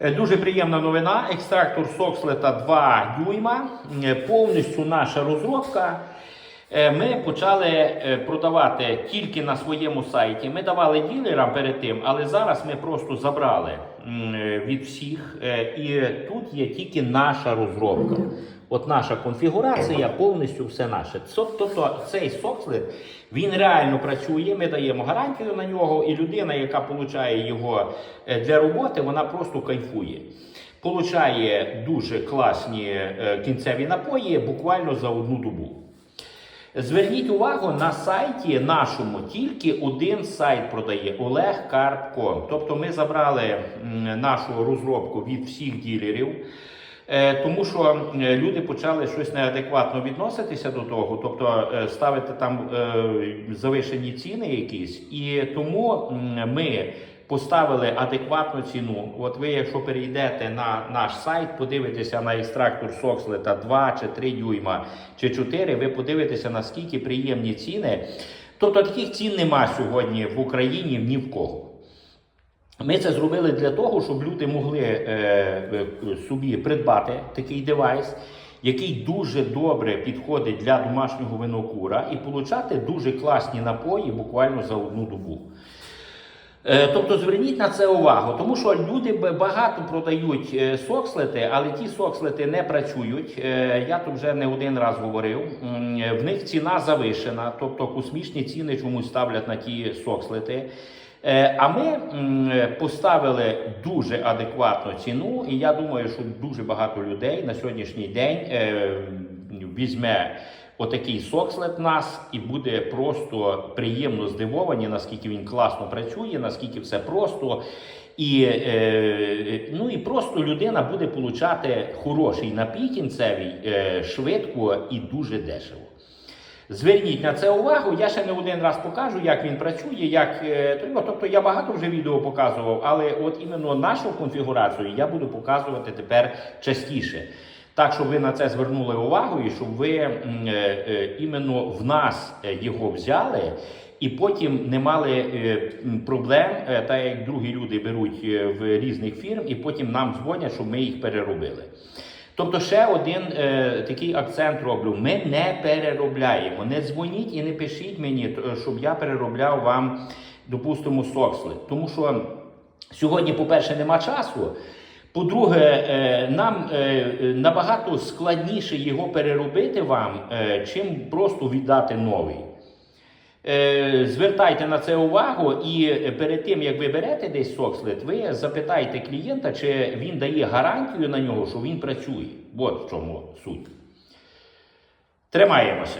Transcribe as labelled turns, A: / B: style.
A: Е, Дуже приємна новина. Екстрактор Сокслета 2 дюйма. Е, Повністю наша розробка. Е, Ми почали е, продавати тільки на своєму сайті. Ми давали ділерам перед тим, але зараз ми просто забрали е, від всіх. І тут є тільки наша розробка. От наша конфігурація, повністю все наше. Тобто цей сокслет, він реально працює, ми даємо гарантію на нього, і людина, яка отримує його для роботи, вона просто кайфує. Получає дуже класні кінцеві напої буквально за одну добу. Зверніть увагу, на сайті нашому тільки один сайт продає olegcarp.com. Тобто ми забрали нашу розробку від всіх ділерів. Е, Тому що люди почали щось неадекватно відноситися до того, тобто е, ставити там е, завишені ціни якісь, і тому ми поставили адекватну ціну. От ви, якщо перейдете на наш сайт, подивитеся на екстрактор Сокслета 2 чи 3 дюйма чи 4, ви подивитеся, наскільки приємні ціни. Тобто таких цін нема сьогодні в Україні ні в кого. Ми це зробили для того, щоб люди могли е, е, собі придбати такий девайс, який дуже добре підходить для домашнього винокура, і получати дуже класні напої буквально за одну добу. Е, Тобто зверніть на це увагу, тому що люди багато продають е, сокслети, але ті сокслети не працюють. Е, Я тут вже не один раз говорив. В них ціна завишена, тобто космічні ціни чомусь ставлять на ті сокслети. А ми поставили дуже адекватну ціну, і я думаю, що дуже багато людей на сьогоднішній день візьме отакий сокслет нас і буде просто приємно здивовані, наскільки він класно працює, наскільки все просто. І, е, ну, і просто людина буде получати хороший напій кінцевий е, швидко і дуже дешево. Зверніть на це увагу. Я ще не один раз покажу, як він працює. Як, е, ну, тобто я багато вже відео показував, але от іменно нашу конфігурацію я буду показувати тепер частіше. Так, щоб ви на це звернули увагу і щоб ви е, е, іменно в нас е, його взяли. І потім не мали е, проблем, е, так як другі люди беруть е, в різних фірм, і потім нам дзвонять, щоб ми їх переробили. Тобто ще один е, такий акцент роблю: ми не переробляємо. Не дзвоніть і не пишіть мені, щоб я переробляв вам, допустимо, соксли. Тому що сьогодні, по-перше, нема часу. По-друге, е, нам е, набагато складніше його переробити вам, е, чим просто віддати новий. Е, Звертайте на це увагу, і перед тим як ви берете десь сокслет, ви запитайте клієнта, чи він дає гарантію на нього, що він працює. От в чому суть. Тримаємося.